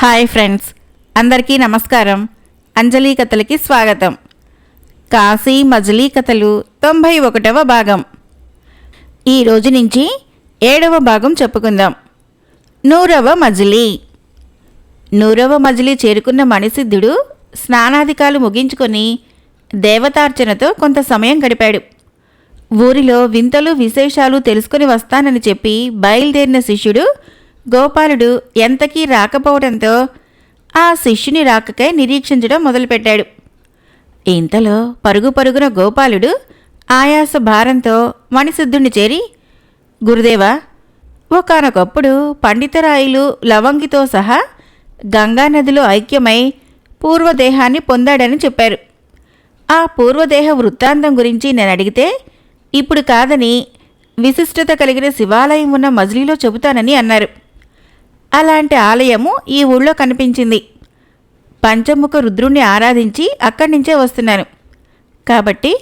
Hi friends అందరికీ నమస్కారం. అంజలి కథలకి స్వాగతం. కాశీ మజిలీ కథలు తొంభై ఒకటవ భాగం. ఈ రోజు నుంచి ఏడవ భాగం చెప్పుకుందాం. నూరవ మజిలీ. నూరవ మజిలీ చేరుకున్న మణిసిద్ధుడు స్నానాధికాలు ముగించుకొని దేవతార్చనతో కొంత సమయం గడిపాడు. ఊరిలో వింతలు విశేషాలు తెలుసుకుని వస్తానని చెప్పి బయలుదేరిన శిష్యుడు గోపాలుడు ఎంతకీ రాకపోవడంతో ఆ శిష్యుని రాకకై నిరీక్షించడం మొదలుపెట్టాడు. ఇంతలో పరుగు పరుగున గోపాలుడు ఆయాస భారంతో మణిసిద్ధుణ్ణి చేరి గురుదేవా ఒకనొకప్పుడు పండితరాయులు లవంగితో సహా గంగానదిలో ఐక్యమై పూర్వదేహాన్ని పొందాడని చెప్పారు. ఆ పూర్వదేహ వృత్తాంతం గురించి నేను అడిగితే ఇప్పుడు కాదని విశిష్టత కలిగిన శివాలయం ఉన్న మజిలీలో చెబుతానని అన్నారు. అలాంటి ఆలయము ఈ ఊళ్ళో కనిపించింది. పంచముఖ రుద్రుణ్ణి ఆరాధించి అక్కడి నుంచే వస్తున్నాను కాబట్టి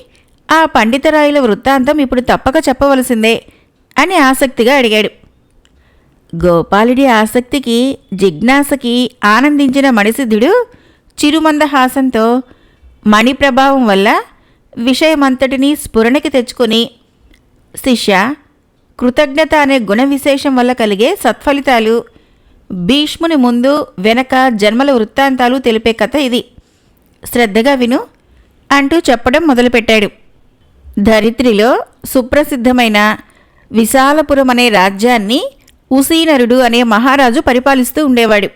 ఆ పండితరాయుల వృత్తాంతం ఇప్పుడు తప్పక చెప్పవలసిందే అని ఆసక్తిగా అడిగాడు. గోపాలుడి ఆసక్తికి జిజ్ఞాసకి ఆనందించిన మణిసిద్ధుడు చిరుమందహాసంతో మణి ప్రభావం వల్ల విషయమంతటినీ స్ఫురణకి తెచ్చుకొని శిష్య కృతజ్ఞత అనే గుణ విశేషం వల్ల కలిగే సత్ఫలితాలు భీష్ముని ముందు వెనక జన్మల వృత్తాంతాలు తెలిపే కథ ఇది. శ్రద్ధగా విను అంటూ చెప్పడం మొదలుపెట్టాడు. ధరిత్రిలో సుప్రసిద్ధమైన విశాలపురం అనే రాజ్యాన్ని ఉసీనరుడు అనే మహారాజు పరిపాలిస్తూ ఉండేవాడు.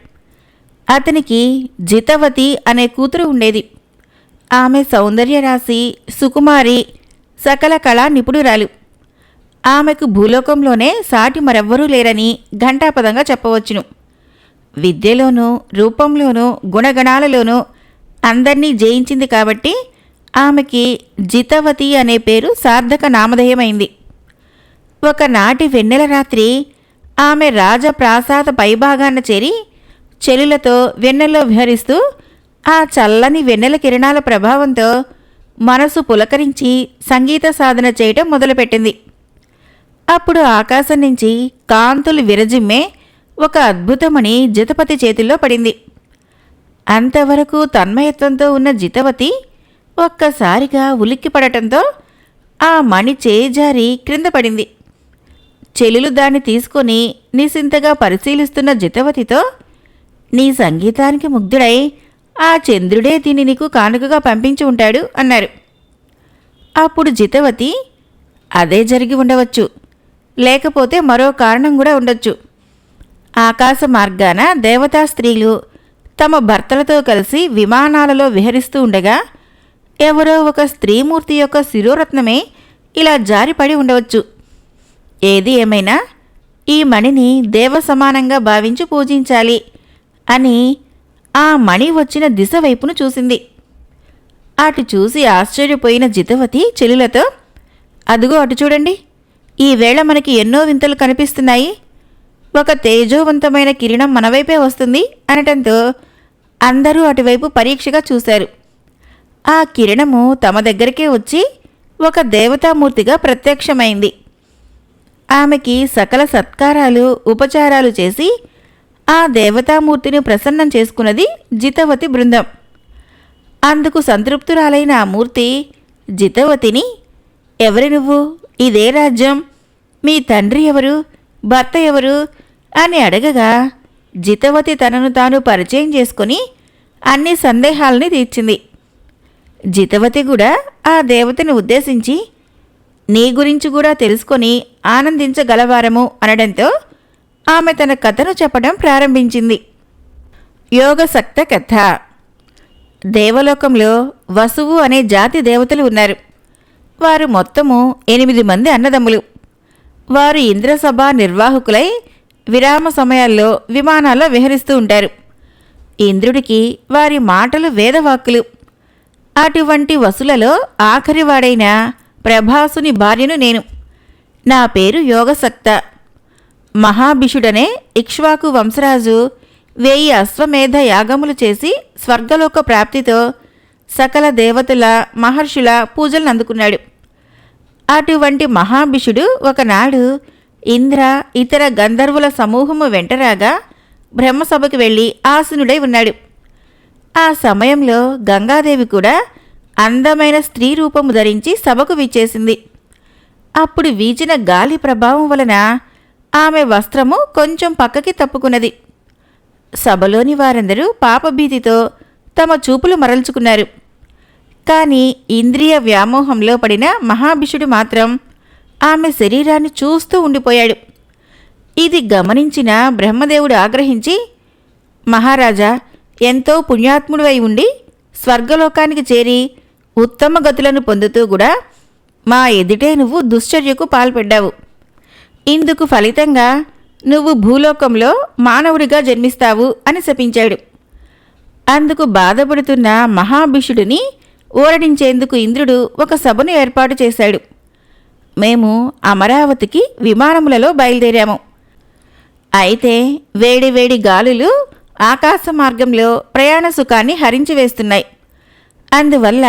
అతనికి జితవతి అనే కూతురు ఉండేది. ఆమె సౌందర్యరాశి సుకుమారి సకల కళా నిపుణురాలు. ఆమెకు భూలోకంలోనే సాటి మరెవ్వరూ లేరని ఘంటాపదంగా చెప్పవచ్చును. విద్యలోనూ రూపంలోనూ గుణగణాలలోనూ అందరినీ జయించింది కాబట్టి ఆమెకి జితవతి అనే పేరు సార్థక నామధేయమైంది. ఒకనాటి వెన్నెల రాత్రి ఆమె రాజప్రాసాద పైభాగాన చేరి చెలులతో వెన్నెల్లో విహరిస్తూ ఆ చల్లని వెన్నెల కిరణాల ప్రభావంతో మనసు పులకరించి సంగీత సాధన చేయటం మొదలుపెట్టింది. అప్పుడు ఆకాశం నుంచి కాంతులు విరజిమ్మే ఒక అద్భుతమణి జితపతి చేతిలో పడింది. అంతవరకు తన్మయత్వంతో ఉన్న జితవతి ఒక్కసారిగా ఉలిక్కిపడటంతో ఆ మణి చేజారి క్రింద పడింది. చెలులు దాన్ని తీసుకొని నిసింతగా పరిశీలిస్తున్న జితవతితో నీ సంగీతానికి ముగ్ధుడై ఆ చంద్రుడే దీన్ని నీకు కానుకగా పంపించి ఉంటాడు అన్నారు అప్పుడు జితవతి అదే జరిగి ఉండవచ్చు. లేకపోతే మరో కారణం కూడా ఉండొచ్చు. ఆకాశ మార్గాన దేవతా స్త్రీలు తమ భర్తలతో కలిసి విమానాలలో విహరిస్తూ ఉండగా ఎవరో ఒక స్త్రీమూర్తి యొక్క శిరోరత్నమే ఇలా జారిపడి ఉండవచ్చు. ఏది ఏమైనా ఈ మణిని దేవ సమానంగా భావించి పూజించాలి అని ఆ మణి వచ్చిన దిశ వైపును చూసింది. అటు చూసి ఆశ్చర్యపోయిన జితవతి చెలులతో అదుగో అటు చూడండి ఈవేళ మనకి ఎన్నో వింతలు కనిపిస్తున్నాయి. ఒక తేజోవంతమైన కిరణం మన వైపే వస్తుంది అనటంతో అందరూ అటువైపు పరీక్షగా చూశారు. ఆ కిరణము తమ దగ్గరికే వచ్చి ఒక దేవతామూర్తిగా ప్రత్యక్షమైంది. ఆమెకి సకల సత్కారాలు ఉపచారాలు చేసి ఆ దేవతామూర్తిని ప్రసన్నం చేసుకున్నది జితవతి బృందం. అందుకు సంతృప్తురాలైన ఆ మూర్తి జితవతిని ఎవరి నువ్వు? ఇదే రాజ్యం. మీ తండ్రి ఎవరు? భర్త ఎవరు? అని అడగగా జితవతి తనను తాను పరిచయం చేసుకొని అన్ని సందేహాలని తీర్చింది. జితవతి కూడా ఆ దేవతని ఉద్దేశించి నీ గురించి కూడా తెలుసుకొని ఆనందించగలవారము అనడంతో ఆమె తన కథను చెప్పడం ప్రారంభించింది. యోగసక్త కథ. దేవలోకంలో వసువు అనే జాతి దేవతలు ఉన్నారు. వారు మొత్తము ఎనిమిది మంది అన్నదమ్ములు. వారు ఇంద్రసభ నిర్వాహకులై విరామ సమయాల్లో విమానాల్లో విహరిస్తూ ఉంటారు. ఇంద్రుడికి వారి మాటలు వేదవాక్కులు. అటువంటి వసులలో ఆఖరివాడైన ప్రభాసుని భార్యను నేను. నా పేరు యోగసక్త. మహాభిషుడనే ఇక్ష్వాకు వంశరాజు వేయి అశ్వమేధ యాగములు చేసి స్వర్గలోక ప్రాప్తితో సకల దేవతల మహర్షుల పూజలను అందుకున్నాడు. అటువంటి మహాభిషుడు ఒకనాడు ఇంద్ర ఇతర గంధర్వుల సమూహము వెంటరాగా బ్రహ్మసభకు వెళ్ళి ఆసునుడై ఉన్నాడు. ఆ సమయంలో గంగాదేవి కూడా అందమైన స్త్రీ రూపము ధరించి సభకు విచ్చేసింది. అప్పుడు వీచిన గాలి ప్రభావం వలన ఆమె వస్త్రము కొంచెం పక్కకి తప్పుకున్నది. సభలోని వారందరూ పాపభీతితో తమ చూపులు మరల్చుకున్నారు. కానీ ఇంద్రియ వ్యామోహంలో పడిన మహాభిషుడు మాత్రం ఆమె శరీరాన్ని చూస్తూ ఉండిపోయాడు. ఇది గమనించిన బ్రహ్మదేవుడు ఆగ్రహించి మహారాజా ఎంతో పుణ్యాత్ముడివై ఉండి స్వర్గలోకానికి చేరి ఉత్తమ గతులను పొందుతూ కూడా మా ఎదుటే నువ్వు దుశ్చర్యకు పాల్పడ్డావు. ఇందుకు ఫలితంగా నువ్వు భూలోకంలో మానవుడిగా జన్మిస్తావు అని శపించాడు. అందుకు బాధపడుతున్న మహాభిషుడిని ఓరడించేందుకు ఇంద్రుడు ఒక సభను ఏర్పాటు చేశాడు. మేము అమరావతికి విమానములలో బయలుదేరాము. అయితే వేడివేడి గాలులు ఆకాశ మార్గంలో ప్రయాణ సుఖాన్ని హరించివేస్తున్నాయి అందువల్ల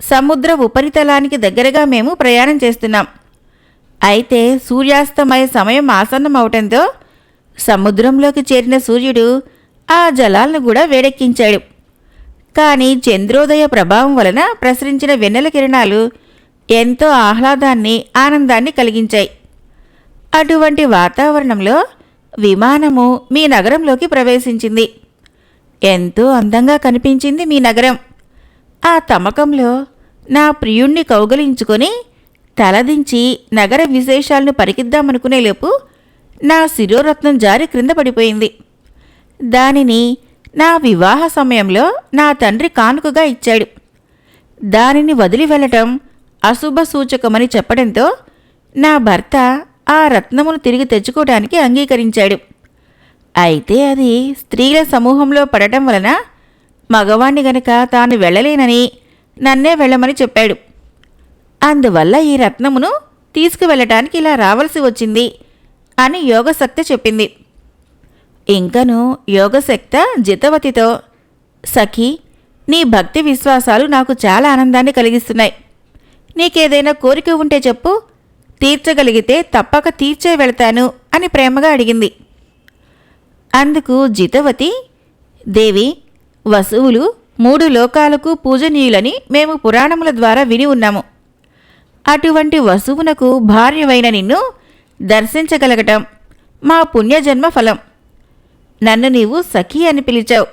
సముద్ర ఉపరితలానికి దగ్గరగా మేము ప్రయాణం చేస్తున్నాం. అయితే సూర్యాస్తమయ సమయం ఆసన్నం అవటంతో సముద్రంలోకి చేరిన సూర్యుడు ఆ జలాలను కూడా వేడెక్కించాడు. కానీ చంద్రోదయ ప్రభావం వలన ప్రసరించిన వెన్నెల కిరణాలు ఎంతో ఆహ్లాదాన్ని ఆనందాన్ని కలిగించాయి. అటువంటి వాతావరణంలో విమానము మీ నగరంలోకి ప్రవేశించింది. ఎంతో అందంగా కనిపించింది మీ నగరం. ఆ తమకంలో నా ప్రియుణ్ణి కౌగలించుకొని తలదించి నగర విశేషాలను పరికిద్దామనుకునే లోపు నా శిరోరత్నం జారి క్రింద పడిపోయింది. దానిని నా వివాహ సమయంలో నా తండ్రి కానుకగా ఇచ్చాడు. దానిని వదిలి వెళ్ళటం అశుభ సూచకమని చెప్పడంతో నా భర్త ఆ రత్నమును తిరిగి తెచ్చుకోవడానికి అంగీకరించాడు. అయితే అది స్త్రీల సమూహంలో పడటం వలన మగవాణ్ణి గనక తాను వెళ్ళలేనని నన్నే వెళ్ళమని చెప్పాడు. అందువల్ల ఈ రత్నమును తీసుకువెళ్ళటానికి ఇలా రావలసి వచ్చింది అని యోగశక్తి చెప్పింది. ఇంకను యోగశక్త జితవతితో సఖి నీ భక్తి విశ్వాసాలు నాకు చాలా ఆనందాన్ని కలిగిస్తున్నాయి. నీకేదైనా కోరిక ఉంటే చెప్పు. తీర్చగలిగితే తప్పక తీర్చే వెళతాను అని ప్రేమగా అడిగింది. అందుకు జితవతి దేవి వసువులు మూడు లోకాలకు పూజనీయులని మేము పురాణముల ద్వారా విని ఉన్నాము. అటువంటి వసువునకు భార్యవైన నిన్ను దర్శించగలగటం మా పుణ్యజన్మ ఫలం. నన్ను నీవు సఖి అని పిలిచావు.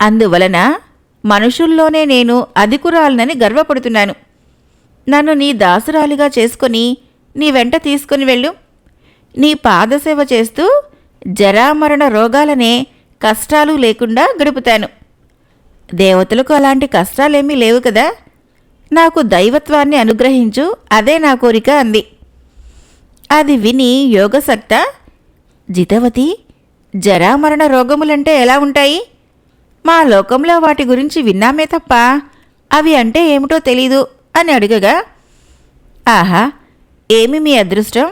అందువలన మనుషుల్లోనే నేను అధికురాలనని గర్వపడుతున్నాను. నన్ను నీ దాసురాలిగా చేసుకొని నీ వెంట తీసుకుని వెళ్ళు. నీ పాదసేవ చేస్తూ జరామరణ రోగాలనే కష్టాలు లేకుండా గడుపుతాను. దేవతలకు అలాంటి కష్టాలేమీ లేవు కదా. నాకు దైవత్వాన్ని అనుగ్రహించు అదే నా కోరిక అంది. అది విని యోగసక్త జితవతి జరామరణ రోగములంటే ఎలా ఉంటాయి? మా లోకంలో వాటి గురించి విన్నామే తప్ప అవి అంటే ఏమిటో తెలీదు. అని అడగగా ఆహా ఏమి మీ అదృష్టం?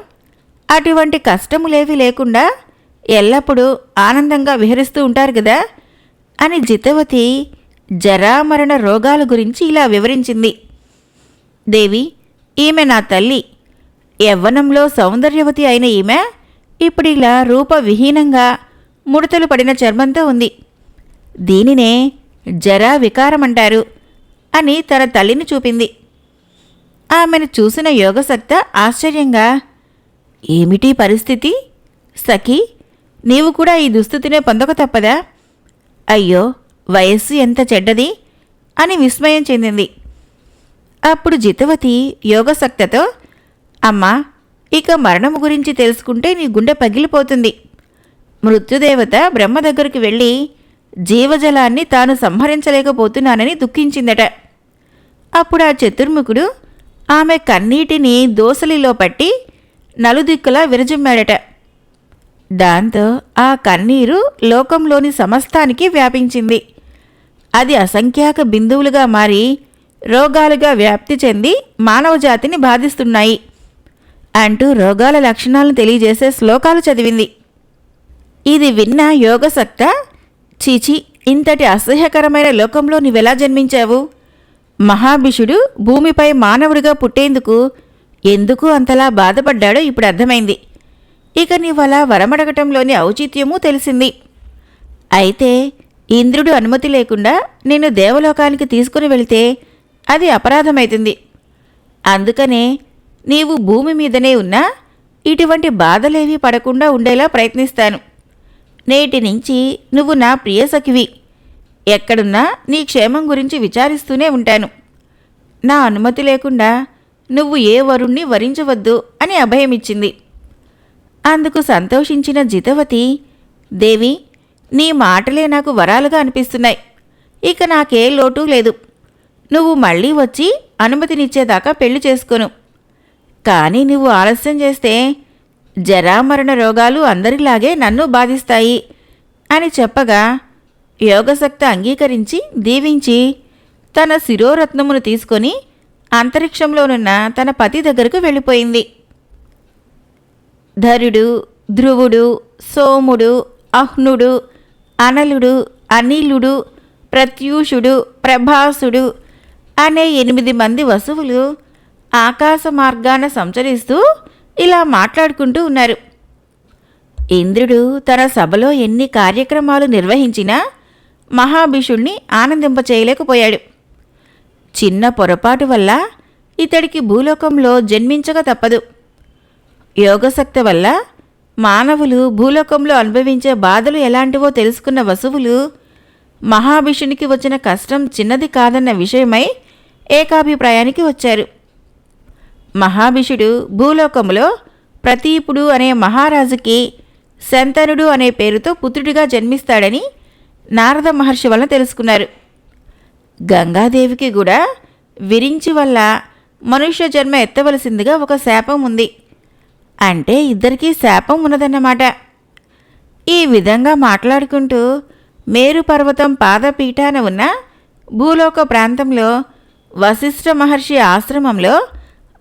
అటువంటి కష్టములేవి లేకుండా ఎల్లప్పుడూ ఆనందంగా విహరిస్తూ ఉంటారు కదా అని జితవతి జరామరణ రోగాల గురించి ఇలా వివరించింది. దేవి ఈమె నా తల్లి. యవ్వనంలో సౌందర్యవతి అయిన ఈమె ఇప్పుడు ఇలా రూపవిహీనంగా ముడతలు పడిన చర్మంతో ఉంది. దీనినే జరా వికారమంటారు అని తన తల్లిని చూపింది. ఆమెను చూసిన యోగసక్త ఆశ్చర్యంగా ఏమిటి పరిస్థితి? సఖి నీవు కూడా ఈ దుస్థితినే పొందక తప్పదా? అయ్యో వయస్సు ఎంత చెడ్డది? అని విస్మయం చెందింది. అప్పుడు జితవతి యోగసక్తతో అమ్మా ఇక మరణం గురించి తెలుసుకుంటే నీ గుండె పగిలిపోతుంది. మృత్యుదేవత బ్రహ్మ దగ్గరికి వెళ్ళి జీవజలాన్ని తాను సంహరించలేకపోతున్నానని దుఃఖించిందట. అప్పుడు ఆ చతుర్ముఖుడు ఆమె కన్నీటిని దోసలిలో పట్టి నలుదిక్కులా విరజిమ్మాడట. దాంతో ఆ కన్నీరు లోకంలోని సమస్తానికి వ్యాపించింది. అది అసంఖ్యాక బిందువులుగా మారి రోగాలుగా వ్యాప్తి చెంది మానవజాతిని బాధిస్తున్నాయి అంటూ రోగాల లక్షణాలను తెలియజేసే శ్లోకాలు చదివింది. ఇది విన్న యోగసక్త చీచి ఇంతటి అసహ్యకరమైన లోకంలో నీవెలా జన్మించావు? మహాభిషుడు భూమిపై మానవుడిగా పుట్టేందుకు ఎందుకు అంతలా బాధపడ్డాడో ఇప్పుడు అర్థమైంది. ఇక నీవలా వరమడగటంలోని ఔచిత్యమూ తెలిసింది. అయితే ఇంద్రుడు అనుమతి లేకుండా నిన్ను దేవలోకానికి తీసుకుని వెళితే అది అపరాధమైతుంది. అందుకనే నీవు భూమి మీదనే ఉన్నా ఇటువంటి బాధలేవీ పడకుండా ఉండేలా ప్రయత్నిస్తాను. నేటి నుంచి నువ్వు నా ప్రియసఖివి. ఎక్కడున్నా నీ క్షేమం గురించి విచారిస్తూనే ఉంటాను. నా అనుమతి లేకుండా నువ్వు ఏ వరుణ్ణి వరించవద్దు అని అభయమిచ్చింది. అందుకు సంతోషించిన జితవతి దేవి నీ మాటలే నాకు వరాలుగా అనిపిస్తున్నాయి. ఇక నాకే లోటు లేదు. నువ్వు మళ్ళీ వచ్చి అనుమతినిచ్చేదాకా పెళ్ళి చేసుకోను. కానీ నువ్వు ఆలస్యం చేస్తే జరామరణ రోగాలు అందరిలాగే నన్ను బాధిస్తాయి అని చెప్పగా యోగశక్తి అంగీకరించి దీవించి తన శిరోరత్నమును తీసుకొని అంతరిక్షంలోనున్న తన పతి దగ్గరకు వెళ్ళిపోయింది. ధరుడు ధ్రువుడు సోముడు అహ్నుడు అనలుడు అనిలుడు ప్రత్యూషుడు ప్రభాసుడు అనే ఎనిమిది మంది వసువులు ఆకాశ మార్గాన సంచరిస్తూ ఇలా మాట్లాడుకుంటూ ఉన్నారు. ఇంద్రుడు తన సభలో ఎన్ని కార్యక్రమాలు నిర్వహించినా మహాభిషుణ్ణి ఆనందింపచేయలేకపోయాడు. చిన్న పొరపాటు వల్ల ఇతడికి భూలోకంలో జన్మించక తప్పదు. యోగశక్తి వల్ల మానవులు భూలోకంలో అనుభవించే బాధలు ఎలాంటివో తెలుసుకున్న వసువులు మహాభిషునికి వచ్చిన కష్టం చిన్నది కాదన్న విషయమై ఏకాభిప్రాయానికి వచ్చారు. మహాభిషుడు భూలోకంలో ప్రతీపుడు అనే మహారాజుకి శంతనుడు అనే పేరుతో పుత్రుడిగా జన్మిస్తాడని నారద మహర్షి వలన తెలుసుకున్నారు. గంగాదేవికి కూడా విరించి వల్ల మనుష్య జన్మ ఎత్తవలసిందిగా ఒక శాపం ఉంది. అంటే ఇద్దరికీ శాపం ఉన్నదన్నమాట. ఈ విధంగా మాట్లాడుకుంటూ మేరు పర్వతం పాదపీఠాన ఉన్న భూలోక ప్రాంతంలో వశిష్ఠ మహర్షి ఆశ్రమంలో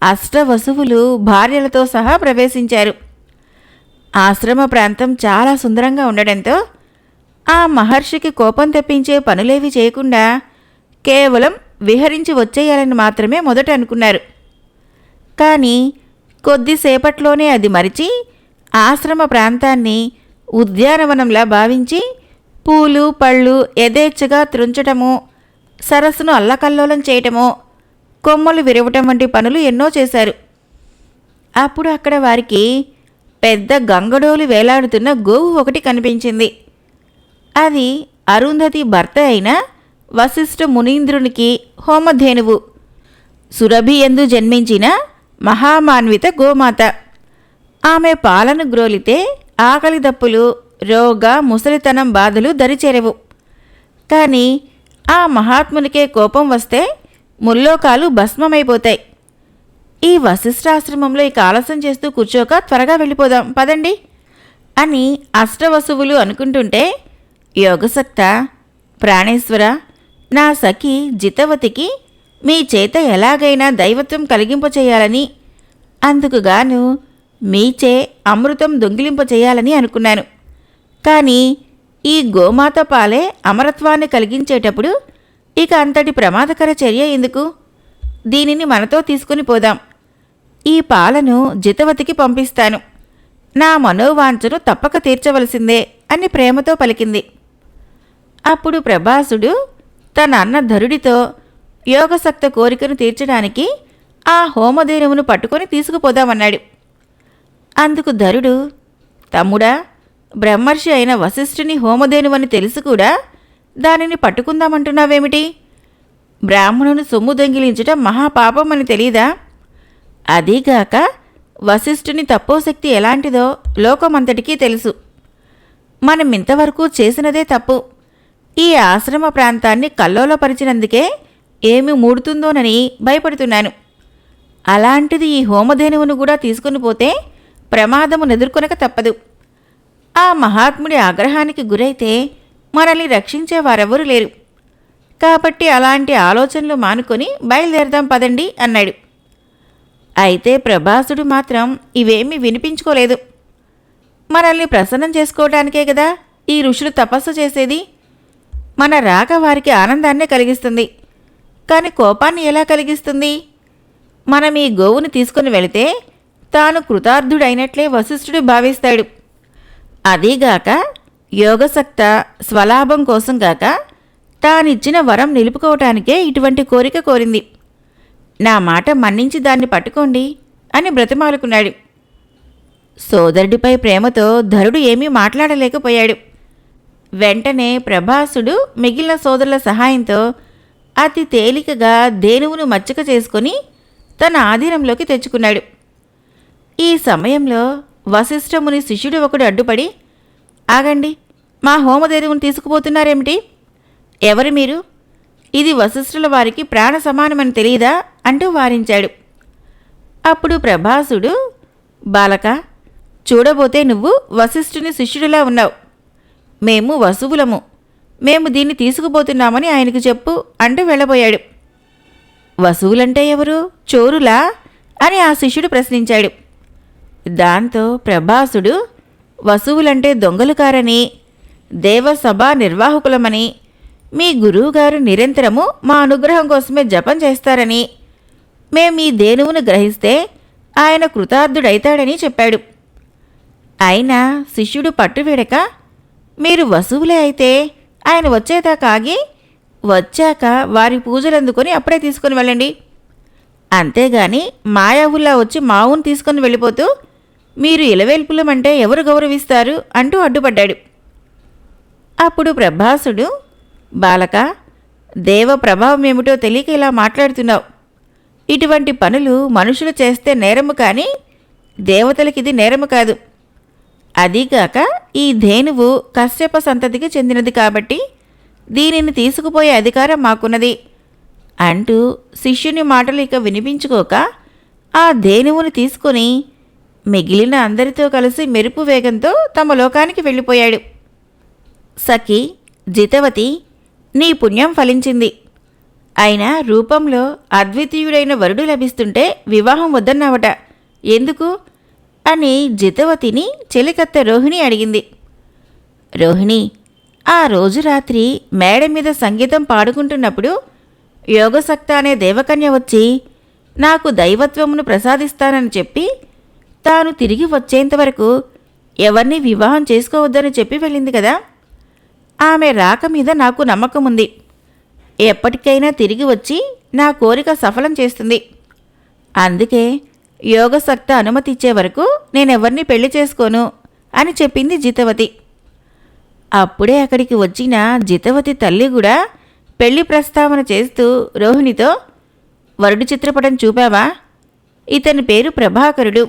అష్టవసువులు భార్యలతో సహా ప్రవేశించారు. ఆశ్రమ ప్రాంతం చాలా సుందరంగా ఉండడంతో ఆ మహర్షికి కోపం తెప్పించే పనులేవి చేయకుండా కేవలం విహరించి వచ్చేయాలని మాత్రమే మొదట అనుకున్నారు. కానీ కొద్దిసేపట్లోనే అది మరిచి ఆశ్రమ ప్రాంతాన్ని ఉద్యానవనంలా భావించి పూలు పళ్ళు యథేచ్ఛగా త్రుంచటము సరస్సును అల్లకల్లోలం చేయటము కొమ్మలు విరవటం వంటి పనులు ఎన్నో చేశారు. అప్పుడు అక్కడ వారికి పెద్ద గంగడోలు వేలాడుతున్న గోవు ఒకటి కనిపించింది. అది అరుంధతి భర్త అయిన వశిష్ఠ మునీంద్రునికి హోమధేనువు. సురభి ఎందు జన్మించిన మహామాన్విత గోమాత. ఆమె పాలను గ్రోలితే ఆకలి దప్పులు రోగ ముసలితనం బాధలు దరిచేరవు. కానీ ఆ మహాత్మునికే కోపం వస్తే ముల్లోకాలు భస్మమైపోతాయి. ఈ వశిష్ఠాశ్రమంలో ఇక ఆలస్యం చేస్తూ కూర్చోక త్వరగా వెళ్ళిపోదాం పదండి అని అష్టవసువులు అనుకుంటుంటే యోగసక్త ప్రాణేశ్వర నా సఖి జితవతికి మీ చేత ఎలాగైనా దైవత్వం కలిగింపచేయాలని అందుకుగాను మీచే అమృతం దొంగిలింపచేయాలని అనుకున్నాను. కానీ ఈ గోమాత పాలే అమరత్వాన్ని కలిగించేటప్పుడు ఇక అంతటి ప్రమాదకర చర్య ఎందుకు? దీనిని మనతో తీసుకుని పోదాం. ఈ పాలను జితవతికి పంపిస్తాను. నా మనోవాంఛను తప్పక తీర్చవలసిందే అని ప్రేమతో పలికింది. అప్పుడు ప్రభాసుడు తన అన్న ధరుడితో యోగసక్త కోరికను తీర్చడానికి ఆ హోమధేనువును పట్టుకొని తీసుకుపోదామన్నాడు. అందుకు ధరుడు తమ్ముడా బ్రహ్మర్షి అయిన వశిష్ఠుని హోమధేనువని తెలుసు కూడా దానిని పట్టుకుందామంటున్నావేమిటి? బ్రాహ్మణుని సొమ్ము దొంగిలించటం మహాపాపం అని తెలీదా? అదీగాక వశిష్ఠుని తప్పోశక్తి ఎలాంటిదో లోకమంతటికీ తెలుసు. మనం ఇంతవరకు చేసినదే తప్పు. ఈ ఆశ్రమ ప్రాంతాన్ని కల్లోలపరిచినందుకే ఏమి మూడుతుందోనని భయపడుతున్నాను. అలాంటిది ఈ హోమధేనువును కూడా తీసుకుని పోతే ప్రమాదము ఎదుర్కొనక తప్పదు. ఆ మహాత్ముడి ఆగ్రహానికి గురైతే మనల్ని రక్షించేవారెవరూ లేరు. కాబట్టి అలాంటి ఆలోచనలు మానుకొని బయలుదేరదాం పదండి అన్నాడు. అయితే ప్రభాసుడు మాత్రం ఇవేమీ వినిపించుకోలేదు. మనల్ని ప్రసన్నం చేసుకోవడానికే కదా ఈ ఋషులు తపస్సు చేసేది మన రాక వారికి ఆనందాన్నే కలిగిస్తుంది. కానీ కోపాన్ని ఎలా కలిగిస్తుంది? మనం ఈ గోవుని తీసుకుని వెళితే తాను కృతార్థుడైనట్లే వశిష్ఠుడు భావిస్తాడు. అదీగాక యోగసక్త స్వలాభం కోసం కాక తానిచ్చిన వరం నిలుపుకోవటానికే ఇటువంటి కోరిక కోరింది. నా మాట మన్నించి దాన్ని పట్టుకోండి అని బ్రతిమాలుకున్నాడు. సోదరుడిపై ప్రేమతో ధరుడు ఏమీ మాట్లాడలేకపోయాడు. వెంటనే ప్రభాసుడు మిగిలిన సోదరుల సహాయంతో అతి తేలికగా దేనువును మచ్చక చేసుకొని తన ఆధీనంలోకి తెచ్చుకున్నాడు. ఈ సమయంలో వశిష్ఠముని శిష్యుడు ఒకడు అడ్డుపడి ఆగండి మా హోమదేవుని తీసుకుపోతున్నారేమిటి? ఎవరు మీరు? ఇది వశిష్ఠుల వారికి ప్రాణ సమానమని తెలియదా? అంటూ వారించాడు. అప్పుడు ప్రభాసుడు బాలక చూడబోతే నువ్వు వశిష్ఠుని శిష్యుడిలా ఉన్నావు. మేము వసువులము. మేము దీన్ని తీసుకుపోతున్నామని ఆయనకు చెప్పు అంటూ వెళ్ళబోయాడు. వసువులంటే ఎవరు? చోరులా? అని ఆ శిష్యుడు ప్రశ్నించాడు. దాంతో ప్రభాసుడు వసువులంటే దొంగలు కారని దేవసభ నిర్వాహకులమని మీ గురువుగారు నిరంతరము మా అనుగ్రహం కోసమే జపం చేస్తారని మేము ఈ దేనువును గ్రహిస్తే ఆయన కృతార్థుడైతాడని చెప్పాడు. అయినా శిష్యుడు పట్టువేడక మీరు వసువులే అయితే ఆయన వచ్చేదాకా ఆగి వచ్చాక వారి పూజలు అందుకొని అప్పుడే తీసుకుని వెళ్ళండి. అంతేగాని మాయావుల్లా వచ్చి మావును తీసుకొని వెళ్ళిపోతూ మీరు ఇలవేల్పులమంటే ఎవరు గౌరవిస్తారు అంటూ అడ్డుపడ్డాడు. అప్పుడు ప్రభాసుడు బాలక దేవ ప్రభావం ఏమిటో తెలియక ఇలా మాట్లాడుతున్నావు. ఇటువంటి పనులు మనుషులు చేస్తే నేరము కానీ దేవతలకిది నేరము కాదు. అదీగాక ఈ ధేనువు కశ్యప సంతతికి చెందినది కాబట్టి దీనిని తీసుకుపోయే అధికారం మాకున్నది. అంటూ శిష్యుని మాటలు ఇక వినిపించుకోక ఆ ధేనువుని తీసుకొని మిగిలిన అందరితో కలిసి మెరుపు వేగంతో తమ లోకానికి వెళ్ళిపోయాడు. సఖి జితవతి నీ పుణ్యం ఫలించింది. అయినా రూపంలో అద్వితీయుడైన వరుడు లభిస్తుంటే వివాహం వద్దన్నావట. ఎందుకు? అని జితవతిని చెలికత్త రోహిణి అడిగింది. రోహిణి ఆ రోజు రాత్రి మేడ మీద సంగీతం పాడుకుంటున్నప్పుడు యోగసక్త అనే దేవకన్య వచ్చి నాకు దైవత్వమును ప్రసాదిస్తానని చెప్పి తాను తిరిగి వచ్చేంత వరకు ఎవరిని వివాహం చేసుకోవద్దని చెప్పి వెళ్ళింది కదా. ఆమె రాక మీద నాకు నమ్మకం ఉంది ఎప్పటికైనా తిరిగి వచ్చి నా కోరిక సఫలం చేస్తుంది. అందుకే యోగసక్త అనుమతి ఇచ్చే వరకు నేనెవరిని పెళ్ళి చేసుకోను అని చెప్పింది జితవతి. అప్పుడే అక్కడికి వచ్చిన జితవతి తల్లి కూడా పెళ్ళి ప్రస్తావన చేస్తూ రోహిణితో వరుడు చిత్రపటం చూపావా? ఇతని పేరు ప్రభాకరుడు.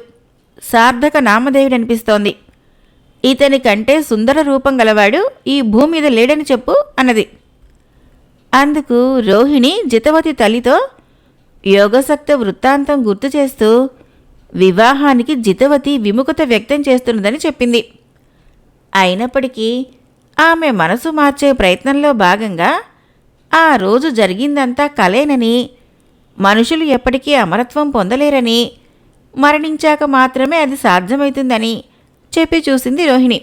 సార్థక నామదేవుడనిపిస్తోంది ఇతని కంటే సుందర రూపం గలవాడు ఈ భూమి మీద లేడని చెప్పు అన్నది. అందుకు రోహిణి జితవతి తల్లితో యోగసక్త వృత్తాంతం గుర్తు చేస్తూ వివాహానికి జితవతి విముఖత వ్యక్తం చేస్తున్నదని చెప్పింది. అయినప్పటికీ ఆమె మనసు మార్చే ప్రయత్నంలో భాగంగా ఆ రోజు జరిగిందంతా కలేనని మనుషులు ఎప్పటికీ అమరత్వం పొందలేరని మరణించాక మాత్రమే అది సాధ్యమవుతుందని చెప్పి చూసింది రోహిణి.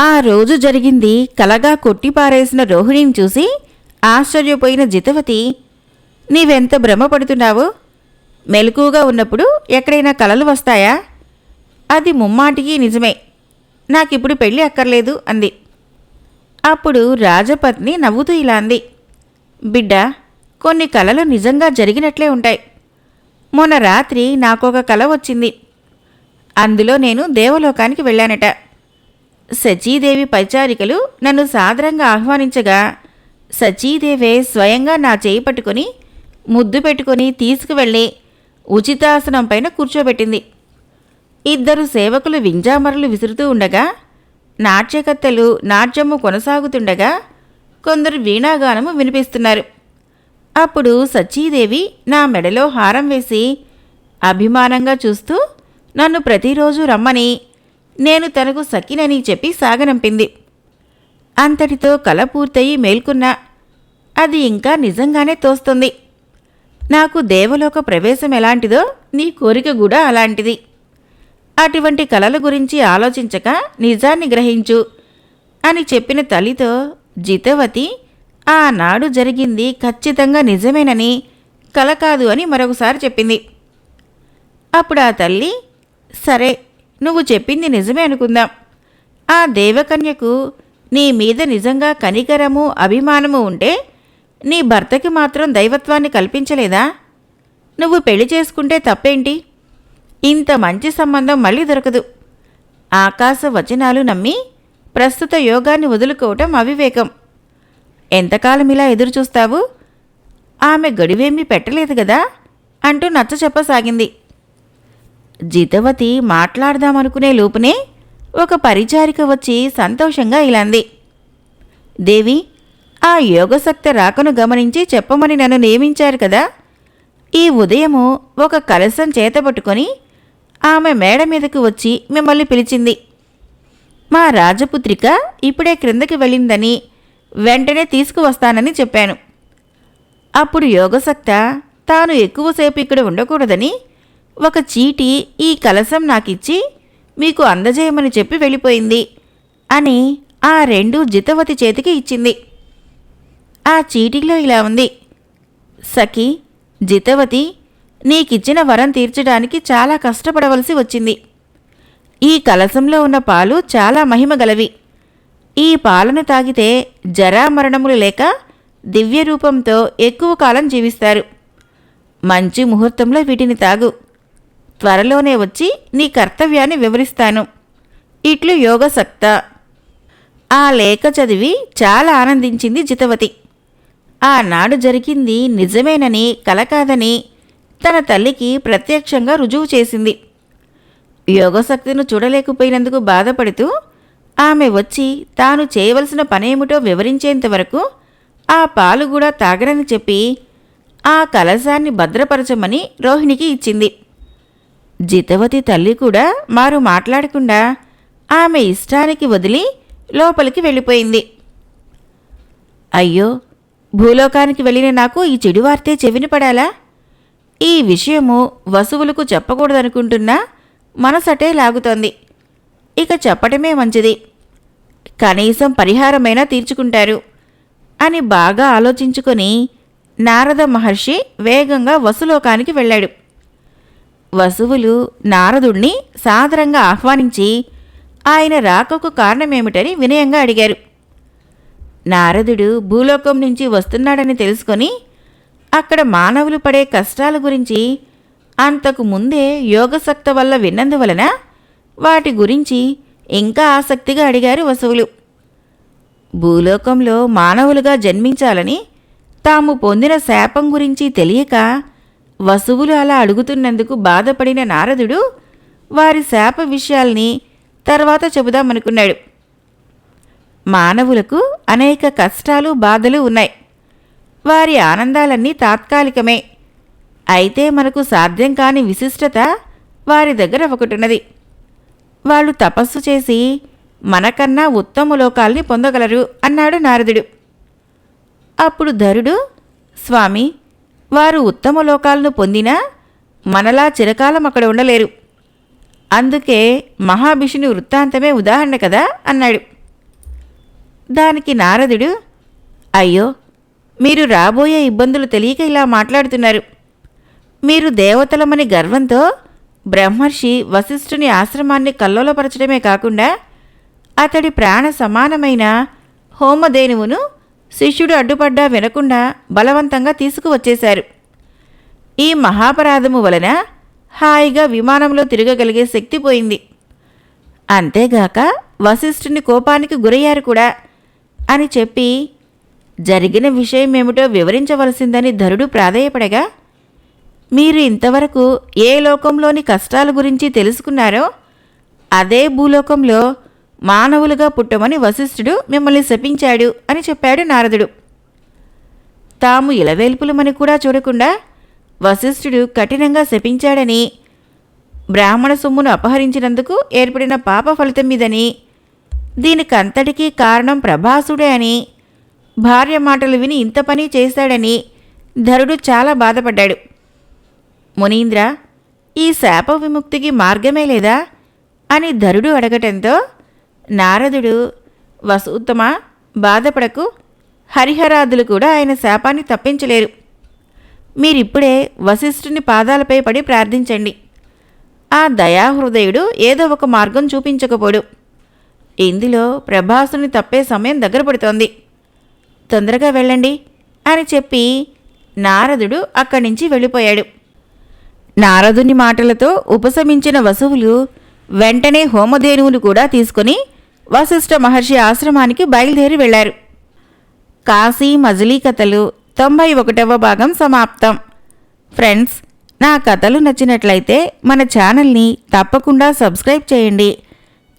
ఆ రోజు జరిగింది కలగా కొట్టిపారేసిన రోహిణిని చూసి ఆశ్చర్యపోయిన జితవతి నీవెంత భ్రమపడుతున్నావు? మెలకుగా ఉన్నప్పుడు ఎక్కడైనా కలలు వస్తాయా? అది ముమ్మాటికి నిజమే. నాకిప్పుడు పెళ్ళి అక్కర్లేదు అంది. అప్పుడు రాజపత్ని నవ్వుతూ ఇలా అంది. బిడ్డ కొన్ని కలలు నిజంగా జరిగినట్లే ఉంటాయి. మొన్న రాత్రి నాకొక కల వచ్చింది. అందులో నేను దేవలోకానికి వెళ్ళానట. సచీదేవి పైచారికలు నన్ను సాదరంగా ఆహ్వానించగా సచీదేవే స్వయంగా నా చేయి పట్టుకుని ముద్దు పెట్టుకొని తీసుకువెళ్ళి ఉచితాసనం పైన కూర్చోబెట్టింది. ఇద్దరు సేవకులు వింజామరలు విసురుతూ ఉండగా నాట్యకత్తెలు నాట్యము కొనసాగుతుండగా కొందరు వీణాగానము వినిపిస్తున్నారు. అప్పుడు సచీదేవి నా మెడలో హారం వేసి అభిమానంగా చూస్తూ నన్ను ప్రతిరోజు రమ్మని నేను తనకు సకినని చెప్పి సాగనంపింది. అంతటితో కల పూర్తయి మేల్కొన్నా అది ఇంకా నిజంగానే తోస్తుంది. నాకు దేవలోక ప్రవేశం ఎలాంటిదో నీ కోరిక కూడా అలాంటిది. అటువంటి కలల గురించి ఆలోచించక నిజాన్ని గ్రహించు అని చెప్పిన తల్లితో జితవతి ఆనాడు జరిగింది ఖచ్చితంగా నిజమేనని కల కాదు అని మరొకసారి చెప్పింది. అప్పుడు ఆ తల్లి సరే నువ్వు చెప్పింది నిజమే అనుకుందాం. ఆ దేవకన్యకు నీ మీద నిజంగా కనికరము అభిమానము ఉంటే నీ భర్తకి మాత్రం దైవత్వాన్ని కల్పించలేదా? నువ్వు పెళ్ళి చేసుకుంటే తప్పేంటి? ఇంత మంచి సంబంధం మళ్ళీ దొరకదు. ఆకాశ వచనాలు నమ్మి ప్రస్తుత యోగాన్ని వదులుకోవటం అవివేకం. ఎంతకాలం ఇలా ఎదురుచూస్తావు? ఆమె గడివేమీ పెట్టలేదు కదా అంటూ నచ్చ చెప్పసాగింది. జితవతి మాట్లాడదామనుకునే లోపునే ఒక పరిచారిక వచ్చి సంతోషంగా ఇలాంది. దేవి ఆ యోగశక్తి రాకను గమనించి చెప్పమని నన్ను నియమించారు కదా. ఈ ఉదయము ఒక కలశం చేతపట్టుకొని ఆమె మేడ మీదకు వచ్చి మిమ్మల్ని పిలిచింది. మా రాజపుత్రిక ఇప్పుడే క్రిందకి వెళ్ళిందని వెంటనే తీసుకువస్తానని చెప్పాను. అప్పుడు యోగసక్త తాను ఎక్కువసేపు ఇక్కడ ఉండకూడదని ఒక చీటి ఈ కలశం నాకిచ్చి మీకు అందజేయమని చెప్పి వెళ్ళిపోయింది అని ఆ రెండు జితవతి చేతికి ఇచ్చింది. ఆ చీటిలో ఇలా ఉంది. సఖి జితవతి నీకిచ్చిన వరం తీర్చడానికి చాలా కష్టపడవలసి వచ్చింది. ఈ కలశంలో ఉన్న పాలు చాలా మహిమగలవి ఈ పాలను తాగితే జరామరణములు లేక దివ్య రూపంతో ఎక్కువ కాలం జీవిస్తారు. మంచి ముహూర్తంలో వీటిని తాగు. త్వరలోనే వచ్చి నీ కర్తవ్యాన్ని వివరిస్తాను. ఇట్లు యోగసక్త ఆ లేఖ చదివి చాలా ఆనందించింది జితవతి. ఆనాడు జరిగింది నిజమేనని కలకాదని తన తల్లికి ప్రత్యక్షంగా రుజువు చేసింది. యోగశక్తిని చూడలేకపోయినందుకు బాధపడుతూ ఆమె వచ్చి తాను చేయవలసిన పనేమిటో వివరించేంత వరకు ఆ పాలు కూడా తాగరని చెప్పి ఆ కలశాన్ని భద్రపరచమని రోహిణికి ఇచ్చింది. జితవతి తల్లి కూడా మారు మాట్లాడకుండా ఆమె ఇష్టానికి వదిలి లోపలికి వెళ్ళిపోయింది. అయ్యో భూలోకానికి వెళ్ళిన నాకు ఈ చెడు వార్తే చెవిని పడాలా ఈ విషయము వసువులకు చెప్పకూడదనుకుంటున్నా మనసటే లాగుతోంది. ఇక చెప్పటమే మంచిది. కనీసం పరిహారమైనా తీర్చుకుంటారు అని బాగా ఆలోచించుకొని నారద మహర్షి వేగంగా వసులోకానికి వెళ్ళాడు. వసువులు నారదుణ్ణి సాదరంగా ఆహ్వానించి ఆయన రాకకు కారణమేమిటని వినయంగా అడిగారు. నారదుడు భూలోకం నుంచి వస్తున్నాడని తెలుసుకొని అక్కడ మానవులు పడే కష్టాల గురించి అంతకు ముందే యోగసక్త వల్ల విన్నందువలన వాటి గురించి ఇంకా ఆసక్తిగా అడిగారు వసువులు. భూలోకంలో మానవులుగా జన్మించాలని తాము పొందిన శాపం గురించి తెలియక వసువులు అలా అడుగుతున్నందుకు బాధపడిన నారదుడు వారి శాప విషయాల్ని తర్వాత చెబుదామనుకున్నాడు. మానవులకు అనేక కష్టాలు బాధలు ఉన్నాయి. వారి ఆనందాలన్నీ తాత్కాలికమే. అయితే మనకు సాధ్యం కాని విశిష్టత వారి దగ్గర ఒకటున్నది. వాళ్ళు తపస్సు చేసి మనకన్నా ఉత్తమ లోకాల్ని పొందగలరు అన్నాడు నారదుడు. అప్పుడు ధరుడు స్వామి వారు ఉత్తమ లోకాలను పొందినా మనలా చిరకాలం అక్కడ ఉండలేరు. అందుకే మహాభిషుని వృత్తాంతమే ఉదాహరణ కదా అన్నాడు. దానికి నారదుడు అయ్యో మీరు రాబోయే ఇబ్బందులు తెలియక ఇలా మాట్లాడుతున్నారు. మీరు దేవతలమని గర్వంతో బ్రహ్మర్షి వశిష్ఠుని ఆశ్రమాన్ని కల్లోలపరచడమే కాకుండా అతడి ప్రాణ సమానమైన హోమధేనువును శిష్యుడు అడ్డుపడ్డా వినకుండా బలవంతంగా తీసుకువచ్చేశారు. ఈ మహాపరాధము వలన హాయిగా విమానంలో తిరగగలిగే శక్తి పోయింది. అంతేగాక వశిష్ఠుని కోపానికి గురయ్యారు కూడా. అని చెప్పి జరిగిన విషయం ఏమిటో వివరించవలసిందని ధరుడు ప్రాధేయపడగా మీరు ఇంతవరకు ఏ లోకంలోని కష్టాల గురించి తెలుసుకున్నారో అదే భూలోకంలో మానవులుగా పుట్టమని వశిష్ఠుడు మిమ్మల్ని శపించాడు అని చెప్పాడు నారదుడు. తాము ఇలవేల్పులమని కూడా చూడకుండా వశిష్ఠుడు కఠినంగా శపించాడని బ్రాహ్మణ సొమ్మును అపహరించినందుకు ఏర్పడిన పాప ఫలితం మీదని దీనికంతటికీ కారణం ప్రభాసుడే అని భార్య మాటలు విని ఇంత పని చేశాడని ధరుడు చాలా బాధపడ్డాడు. మునీంద్ర ఈ శాప విముక్తికి మార్గమే లేదా? అని ధరుడు అడగటంతో నారదుడు వసూత్తమ బాధపడకు హరిహరాదులు కూడా ఆయన శాపాన్ని తప్పించలేరు. మీరిప్పుడే వశిష్ఠుని పాదాలపై పడి ప్రార్థించండి. ఆ దయాహృదయుడు ఏదో ఒక మార్గం చూపించకపోడు. ఇందులో ప్రభాసుని తప్పే సమయం దగ్గర పడుతోంది. తొందరగా వెళ్ళండి అని చెప్పి నారదుడు అక్కడి నుంచి వెళ్ళిపోయాడు. నారదుని మాటలతో ఉపశమించిన వసువులు వెంటనే హోమధేనువును కూడా తీసుకుని వశిష్ఠ మహర్షి ఆశ్రమానికి బయలుదేరి వెళ్ళారు కాశీ మజిలీ కథలు తొంభై ఒకటవ భాగం సమాప్తం. ఫ్రెండ్స్ నా కథలు నచ్చినట్లయితే మన ఛానల్ని తప్పకుండా సబ్స్క్రైబ్ చేయండి.